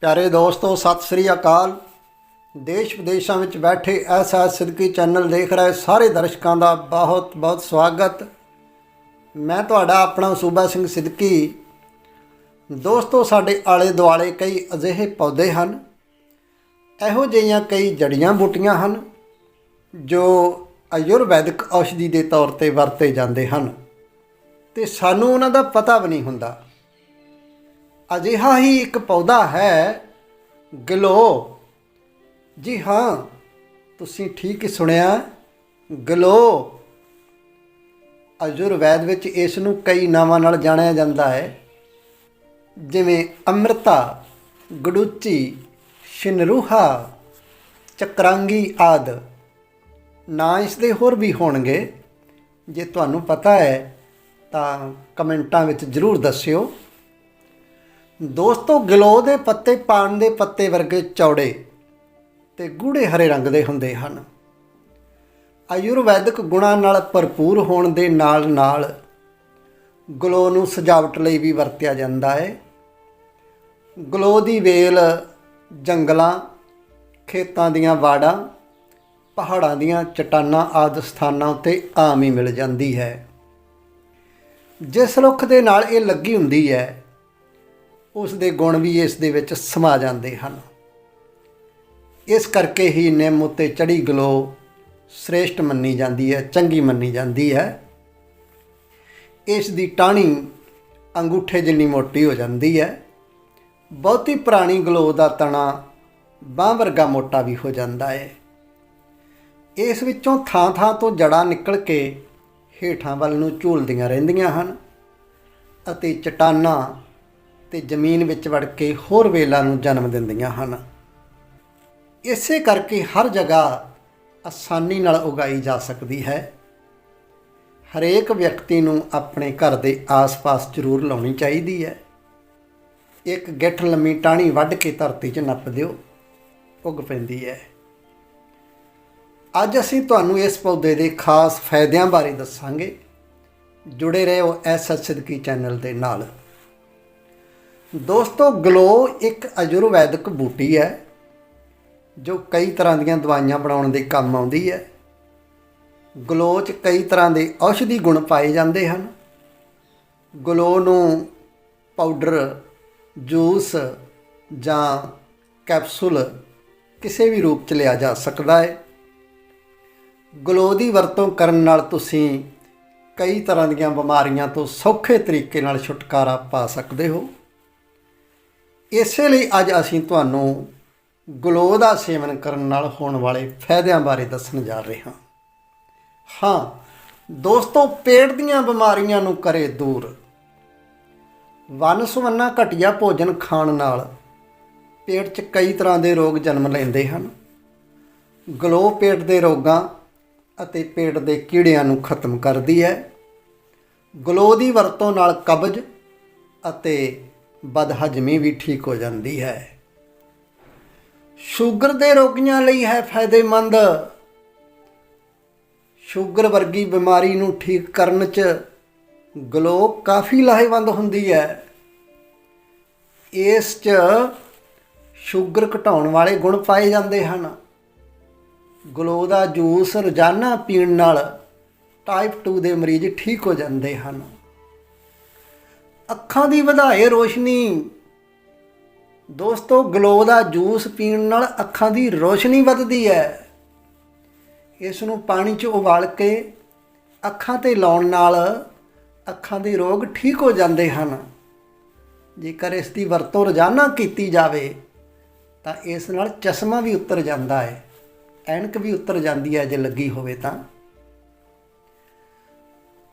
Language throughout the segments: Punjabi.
ਪਿਆਰੇ ਦੋਸਤੋ, ਸਤਿ ਸ੍ਰੀ ਅਕਾਲ। ਦੇਸ਼ ਵਿਦੇਸ਼ਾਂ ਵਿੱਚ ਬੈਠੇ ਐਸਐਸ ਸਿੱਧਕੀ ਚੈਨਲ ਦੇਖ ਰਹੇ ਸਾਰੇ ਦਰਸ਼ਕਾਂ ਦਾ ਬਹੁਤ ਬਹੁਤ ਸਵਾਗਤ। ਮੈਂ ਤੁਹਾਡਾ ਆਪਣਾ ਸੂਬਾ ਸਿੰਘ ਸਿੱਧਕੀ। ਦੋਸਤੋ, ਸਾਡੇ ਆਲੇ ਦੁਆਲੇ ਕਈ ਅਜਿਹੇ ਪੌਦੇ ਹਨ। ਇਹੋ ਜਿਹੀਆਂ ਕਈ ਜੜੀਆਂ ਬੂਟੀਆਂ ਹਨ, ਜੋ ਆਯੁਰਵੈਦਿਕ ਔਸ਼ਧੀ ਦੇ ਤੌਰ ਤੇ ਵਰਤੇ ਜਾਂਦੇ ਹਨ। ਤੇ ਸਾਨੂੰ ਉਹਨਾਂ ਦਾ ਪਤਾ ਵੀ ਨਹੀਂ ਹੁੰਦਾ। ਅਜਿਹਾ ਹੀ ਇੱਕ ਪੌਦਾ ਹੈ। ਗਲੋ। ਜੀ ਹਾਂ, ਤੁਸੀਂ ਠੀਕ ਹੀ ਸੁਣਿਆ। ਗਲੋ। ਅਯੁਰਵੈਦ ਵਿੱਚ ਇਸ ਨੂੰ ਕਈ ਨਾਵਾਂ ਨਾਲ ਜਾਣਿਆ ਜਾਂਦਾ ਹੈ। ਜਿਵੇਂ ਅੰਮ੍ਰਿਤਾ, ਗੜੂਚੀ, ਸ਼ਿਨਰੂਹਾ, ਚਕਰਾਂਗੀ ਆਦ। ਨਾ ਇਸ ਦੇ ਹੋਰ ਵੀ ਹੋਣਗੇ। ਜੇ ਤੁਹਾਨੂੰ ਪਤਾ ਹੈ, ਤਾਂ ਕਮੈਂਟਾਂ ਵਿੱਚ ਜ਼ਰੂਰ ਦੱਸਿਓ। ਦੋਸਤੋ, ਗਲੋ ਦੇ ਪੱਤੇ ਪਾਨ ਦੇ ਪੱਤੇ ਵਰਗੇ ਚੌੜੇ ਤੇ ਗੂੜੇ ਹਰੇ ਰੰਗ ਦੇ ਹੁੰਦੇ ਹਨ। ਆਯੁਰਵੈਦਿਕ ਗੁਣਾਂ ਨਾਲ ਭਰਪੂਰ ਹੋਣ ਦੇ ਨਾਲ ਨਾਲ ਗਲੋ ਨੂੰ ਸਜਾਵਟ ਲਈ ਵੀ ਵਰਤਿਆ ਜਾਂਦਾ ਹੈ। ਗਲੋ ਦੀ ਵੇਲ ਜੰਗਲਾਂ, ਖੇਤਾਂ ਦੀਆਂ ਵਾੜਾਂ, ਪਹਾੜਾਂ ਦੀਆਂ ਚਟਾਨਾਂ ਆਦਿ ਸਥਾਨਾਂ ਉੱਤੇ ਆਮ ਹੀ ਮਿਲ ਜਾਂਦੀ ਹੈ। ਜਿਸ ਰੁੱਖ ਦੇ ਨਾਲ ਇਹ ਲੱਗੀ ਹੁੰਦੀ ਹੈ ਉਸ ਦੇ ਗੁਣ ਵੀ ਇਸ ਦੇ ਵਿੱਚ ਸਮਾ ਜਾਂਦੇ ਹਨ। ਇਸ ਕਰਕੇ ਹੀ ਨਿੰਮ ਉੱਤੇ ਚੜੀ ਗਲੋ ਸ੍ਰੇਸ਼ਟ ਮੰਨੀ ਜਾਂਦੀ ਹੈ, ਚੰਗੀ ਮੰਨੀ ਜਾਂਦੀ ਹੈ। ਇਸ ਦੀ ਟਾਹਣੀ ਅੰਗੂਠੇ ਜਿੰਨੀ ਮੋਟੀ ਹੋ ਜਾਂਦੀ ਹੈ, ਬਹੁਤੀ ਪੁਰਾਣੀ ਗਲੋ ਦਾ ਤਣਾ ਬਾਂਹ ਵਰਗਾ ਮੋਟਾ ਵੀ ਹੋ ਜਾਂਦਾ ਹੈ। ਇਸ ਵਿੱਚੋਂ ਥਾਂ-ਥਾਂ ਤੋਂ ਜੜਾਂ ਨਿਕਲ ਕੇ ਹੇਠਾਂ ਵੱਲ ਨੂੰ ਝੂਲਦੀਆਂ ਰਹਿੰਦੀਆਂ ਹਨ ਅਤੇ ਚਟਾਨਾਂ ਤੇ ਜ਼ਮੀਨ ਵਿੱਚ ਵੜ ਕੇ ਹੋਰ ਵੇਲਾਂ ਨੂੰ ਜਨਮ ਦਿੰਦੀਆਂ ਹਨ। ਇਸੇ ਕਰਕੇ ਹਰ ਜਗ੍ਹਾ ਆਸਾਨੀ ਨਾਲ ਉਗਾਈ ਜਾ ਸਕਦੀ ਹੈ। ਹਰੇਕ ਵਿਅਕਤੀ ਨੂੰ ਆਪਣੇ ਘਰ ਦੇ ਆਸ-ਪਾਸ ਜ਼ਰੂਰ ਲਾਉਣੀ ਚਾਹੀਦੀ ਹੈ। ਇੱਕ ਗਿੱਠ ਲੰਮੀ ਟਾਹਣੀ ਵੱਢ ਕੇ ਧਰਤੀ 'ਚ ਨੱਪ ਦਿਓ, ਉੱਗ ਪੈਂਦੀ ਹੈ। ਅੱਜ ਅਸੀਂ ਤੁਹਾਨੂੰ ਇਸ ਪੌਦੇ ਦੇ ਖਾਸ ਫਾਇਦਿਆਂ ਬਾਰੇ ਦੱਸਾਂਗੇ। ਜੁੜੇ ਰਹੋ ਐਸਐਸ ਸਿੱਧਕੀ ਚੈਨਲ ਦੇ ਨਾਲ। ਦੋਸਤੋ, ਗਲੋ ਇੱਕ ਆਯੁਰਵੈਦਿਕ ਬੂਟੀ ਹੈ, ਜੋ ਕਈ ਤਰ੍ਹਾਂ ਦੀਆਂ ਦਵਾਈਆਂ ਬਣਾਉਣ ਦੇ ਕੰਮ ਆਉਂਦੀ ਹੈ। ਗਲੋ 'ਚ ਕਈ ਤਰ੍ਹਾਂ ਦੇ ਔਸ਼ਧੀ ਗੁਣ ਪਾਏ ਜਾਂਦੇ ਹਨ। ਗਲੋ ਨੂੰ ਪਾਊਡਰ, ਜੂਸ ਜਾਂ ਕੈਪਸੂਲ ਕਿਸੇ ਵੀ ਰੂਪ 'ਚ ਲਿਆ ਜਾ ਸਕਦਾ ਹੈ। ਗਲੋ ਦੀ ਵਰਤੋਂ ਕਰਨ ਨਾਲ ਤੁਸੀਂ ਕਈ ਤਰ੍ਹਾਂ ਦੀਆਂ ਬਿਮਾਰੀਆਂ ਤੋਂ ਸੌਖੇ ਤਰੀਕੇ ਨਾਲ ਛੁਟਕਾਰਾ ਪਾ ਸਕਦੇ ਹੋ। ਇਸੇ ਲਈ ਅੱਜ ਅਸੀਂ ਤੁਹਾਨੂੰ ਗਲੋ ਦਾ ਸੇਵਨ ਕਰਨ ਨਾਲ ਹੋਣ ਵਾਲੇ ਫਾਇਦਿਆਂ ਬਾਰੇ ਦੱਸਣ ਜਾ ਰਹੇ ਹਾਂ। ਹਾਂ, ਦੋਸਤੋ, ਪੇਟ ਦੀਆਂ ਬਿਮਾਰੀਆਂ ਨੂੰ ਕਰੇ ਦੂਰ। ਵਨਸਵੰਨਾ ਘਟੀਆ ਭੋਜਨ ਖਾਣ ਨਾਲ ਪੇਟ 'ਚ ਕਈ ਤਰ੍ਹਾਂ ਦੇ ਰੋਗ ਜਨਮ ਲੈਂਦੇ ਹਨ। ਗਲੋ ਪੇਟ ਦੇ ਰੋਗਾਂ ਅਤੇ ਪੇਟ ਦੇ ਕੀੜਿਆਂ ਨੂੰ ਖਤਮ ਕਰਦੀ ਹੈ। ਗਲੋ ਦੀ ਵਰਤੋਂ ਨਾਲ ਕਬਜ਼ ਅਤੇ ਬਦਹਜਮੀ ਵੀ ਠੀਕ ਹੋ ਜਾਂਦੀ ਹੈ। ਸ਼ੂਗਰ ਦੇ ਰੋਗੀਆਂ ਲਈ ਹੈ ਫਾਇਦੇਮੰਦ। ਸ਼ੂਗਰ ਵਰਗੀ ਬਿਮਾਰੀ ਨੂੰ ਠੀਕ ਕਰਨ 'ਚ ਗਲੋ ਕਾਫੀ ਲਾਹੇਵੰਦ ਹੁੰਦੀ ਹੈ। ਇਸ 'ਚ ਸ਼ੂਗਰ ਘਟਾਉਣ ਵਾਲੇ ਗੁਣ ਪਾਏ ਜਾਂਦੇ ਹਨ। ਗਲੋ ਦਾ ਜੂਸ ਰੋਜ਼ਾਨਾ ਪੀਣ ਨਾਲ ਟਾਈਪ 2 ਦੇ ਮਰੀਜ਼ ਠੀਕ ਹੋ ਜਾਂਦੇ ਹਨ। ਅੱਖਾਂ ਦੀ ਵਧਾਏ ਰੋਸ਼ਨੀ। ਦੋਸਤੋ, ਗਲੋ ਦਾ ਜੂਸ ਪੀਣ ਨਾਲ ਅੱਖਾਂ ਦੀ ਰੋਸ਼ਨੀ ਵੱਧਦੀ ਹੈ। ਇਸ ਨੂੰ ਪਾਣੀ 'ਚ ਉਬਾਲ ਕੇ ਅੱਖਾਂ ਤੇ ਲਾਉਣ ਨਾਲ ਅੱਖਾਂ ਦੇ ਰੋਗ ਠੀਕ ਹੋ ਜਾਂਦੇ ਹਨ। ਜੇਕਰ ਇਸ ਦੀ ਵਰਤੋਂ ਰੋਜ਼ਾਨਾ ਕੀਤੀ ਜਾਵੇ, ਤਾਂ ਇਸ ਨਾਲ ਚਸ਼ਮਾ ਵੀ ਉਤਰ ਜਾਂਦਾ ਹੈ। ਐਨਕ ਵੀ ਉਤਰ ਜਾਂਦੀ ਹੈ ਜੇ ਲੱਗੀ ਹੋਵੇ ਤਾਂ।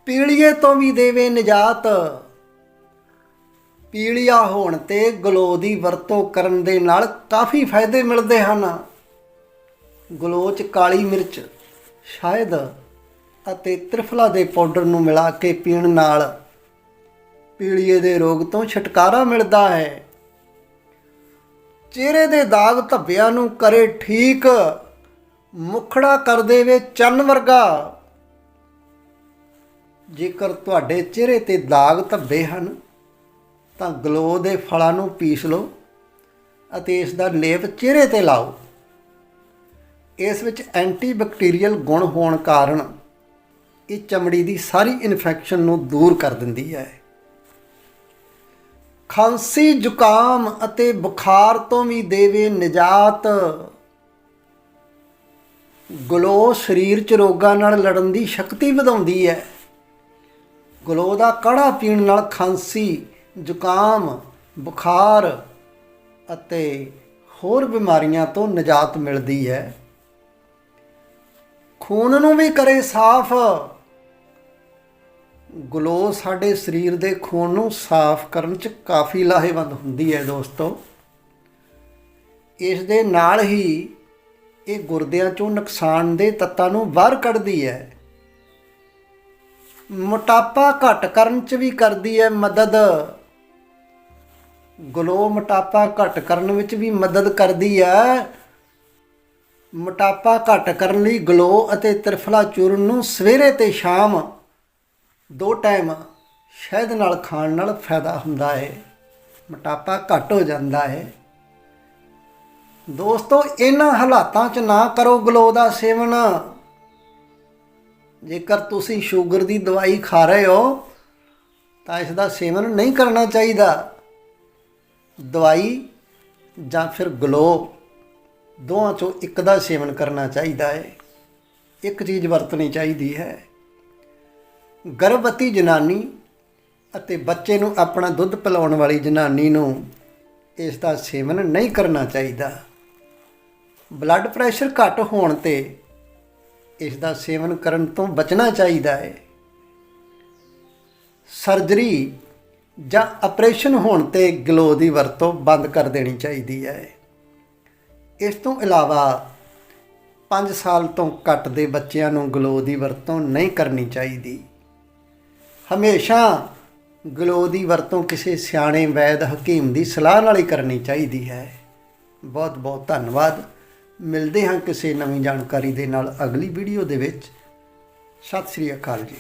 ਪੀੜੀਏ ਤੋਂ ਵੀ ਦੇਵੇ ਨਿਜਾਤ। ਪੀਲੀਆ ਹੋਣ ਤੇ ਗਲੋ ਦੀ ਵਰਤੋਂ ਕਰਨ ਦੇ ਨਾਲ ਕਾਫੀ ਫਾਇਦੇ ਮਿਲਦੇ ਹਨ। ਗਲੋ 'ਚ ਕਾਲੀ ਮਿਰਚ ਸ਼ਾਇਦ ਅਤੇ ਤ੍ਰਿਫਲਾ ਦੇ ਪਾਊਡਰ ਨੂੰ ਮਿਲਾ ਕੇ ਪੀਣ ਨਾਲ ਪੀਲੀਏ ਦੇ ਰੋਗ ਤੋਂ ਛੁਟਕਾਰਾ ਮਿਲਦਾ ਹੈ। ਚਿਹਰੇ ਦੇ ਦਾਗ ਧੱਬਿਆਂ ਨੂੰ ਕਰੇ ਠੀਕ, ਮੁਖੜਾ ਕਰ ਦੇਵੇ ਚੰਨ ਵਰਗਾ। ਜੇਕਰ ਤੁਹਾਡੇ ਚਿਹਰੇ ਤੇ ਦਾਗ ਧੱਬੇ ਹਨ ਤਾਂ ਗਲੋ ਦੇ ਫਲਾਂ ਨੂੰ ਪੀਸ ਲਓ ਅਤੇ ਇਸ ਦਾ ਲੇਪ ਚਿਹਰੇ ਤੇ ਲਾਓ। ਇਸ ਵਿੱਚ ਐਂਟੀਬੈਕਟੀਰੀਅਲ ਗੁਣ ਹੋਣ ਕਾਰਨ ਇਹ ਚਮੜੀ ਦੀ ਸਾਰੀ ਇਨਫੈਕਸ਼ਨ ਨੂੰ ਦੂਰ ਕਰ ਦਿੰਦੀ ਹੈ। ਖਾਂਸੀ, ਜ਼ੁਕਾਮ ਅਤੇ ਬੁਖਾਰ ਤੋਂ ਵੀ ਦੇਵੇ ਨਿਜਾਤ। ਗਲੋ ਸਰੀਰ 'ਚ ਰੋਗਾਂ ਨਾਲ ਲੜਨ ਦੀ ਸ਼ਕਤੀ ਵਧਾਉਂਦੀ ਹੈ। ਗਲੋ ਦਾ ਕਾੜਾ ਪੀਣ ਨਾਲ ਖਾਂਸੀ ਜ਼ੁਕਾਮ, ਬੁਖਾਰ ਅਤੇ ਹੋਰ ਬਿਮਾਰੀਆਂ ਤੋਂ ਨਿਜਾਤ ਮਿਲਦੀ ਹੈ। ਖੂਨ ਨੂੰ ਵੀ ਕਰੇ ਸਾਫ਼। ਗਲੋ ਸਾਡੇ ਸਰੀਰ ਦੇ ਖੂਨ ਨੂੰ ਸਾਫ਼ ਕਰਨ 'ਚ ਕਾਫੀ ਲਾਹੇਵੰਦ ਹੁੰਦੀ ਹੈ ਦੋਸਤੋ। ਇਸ ਦੇ ਨਾਲ ਹੀ ਇਹ ਗੁਰਦਿਆਂ 'ਚੋਂ ਨੁਕਸਾਨ ਦੇ ਤੱਤਾਂ ਨੂੰ ਬਾਹਰ ਕੱਢਦੀ ਹੈ। ਮੋਟਾਪਾ ਘਟ ਕਰਨ 'ਚ ਵੀ ਕਰਦੀ ਹੈ ਮਦਦ। ਗਲੋ ਮੋਟਾਪਾ ਘਟ ਕਰਨ ਵਿੱਚ ਵੀ ਮਦਦ ਕਰਦੀ ਹੈ ਮੋਟਾਪਾ ਘਟ ਕਰਨ ਲਈ ਗਲੋ ਅਤੇ ਤ੍ਰਿਫਲਾ ਚੂਰਨ ਨੂੰ ਸਵੇਰੇ ਤੇ ਸ਼ਾਮ ਦੋ ਟਾਈਮ ਸ਼ਹਿਦ ਨਾਲ ਖਾਣ ਨਾਲ ਫਾਇਦਾ ਹੁੰਦਾ ਹੈ ਮੋਟਾਪਾ ਘਟ ਹੋ ਜਾਂਦਾ ਹੈ ਦੋਸਤੋ, ਇਹਨਾਂ ਹਾਲਾਤਾਂ 'ਚ ਨਾ ਕਰੋ ਗਲੋ ਦਾ ਸੇਵਨ। ਜੇਕਰ ਤੁਸੀਂ ਸ਼ੂਗਰ ਦੀ ਦਵਾਈ ਖਾ ਰਹੇ ਹੋ, ਤਾਂ ਇਸ ਦਾ ਸੇਵਨ ਨਹੀਂ ਕਰਨਾ ਚਾਹੀਦਾ। ਦਵਾਈ ਜਾਂ ਫਿਰ ਗਲੋ ਦੋਹਾਂ ਚੋਂ ਇੱਕ ਦਾ ਸੇਵਨ ਕਰਨਾ ਚਾਹੀਦਾ ਹੈ। ਇੱਕ ਚੀਜ਼ ਵਰਤਣੀ ਚਾਹੀਦੀ ਹੈ। ਗਰਭਵਤੀ ਜਨਾਨੀ ਅਤੇ ਬੱਚੇ ਨੂੰ ਆਪਣਾ ਦੁੱਧ ਪਿਲਾਉਣ ਵਾਲੀ ਜਨਾਨੀ ਨੂੰ ਇਸ ਦਾ ਸੇਵਨ ਨਹੀਂ ਕਰਨਾ ਚਾਹੀਦਾ। ਬਲੱਡ ਪ੍ਰੈਸ਼ਰ ਘੱਟ ਹੋਣ ਤੇ ਇਸ ਦਾ ਸੇਵਨ ਕਰਨ ਤੋਂ ਬਚਣਾ ਚਾਹੀਦਾ ਹੈ। ਸਰਜਰੀ ਜਾਂ ਆਪਰੇਸ਼ਨ ਹੋਣ ਤੇ ਗਲੋ ਦੀ ਵਰਤੋਂ ਬੰਦ ਕਰ ਦੇਣੀ ਚਾਹੀਦੀ ਹੈ। ਇਸ ਤੋਂ ਇਲਾਵਾ 5 ਸਾਲ ਤੋਂ ਘੱਟ ਦੇ ਬੱਚਿਆਂ ਨੂੰ ਗਲੋ ਦੀ ਵਰਤੋਂ ਨਹੀਂ ਕਰਨੀ ਚਾਹੀਦੀ। ਹਮੇਸ਼ਾ ਗਲੋ ਦੀ ਵਰਤੋਂ ਕਿਸੇ ਸਿਆਣੇ ਵੈਦ ਹਕੀਮ ਦੀ ਸਲਾਹ ਨਾਲ ਹੀ ਕਰਨੀ ਚਾਹੀਦੀ ਹੈ। ਬਹੁਤ ਬਹੁਤ ਧੰਨਵਾਦ। ਮਿਲਦੇ ਹਾਂ ਕਿਸੇ ਨਵੀਂ ਜਾਣਕਾਰੀ ਦੇ ਨਾਲ ਅਗਲੀ ਵੀਡੀਓ ਦੇ ਵਿੱਚ। ਸਤਿ ਸ੍ਰੀ ਅਕਾਲ ਜੀ।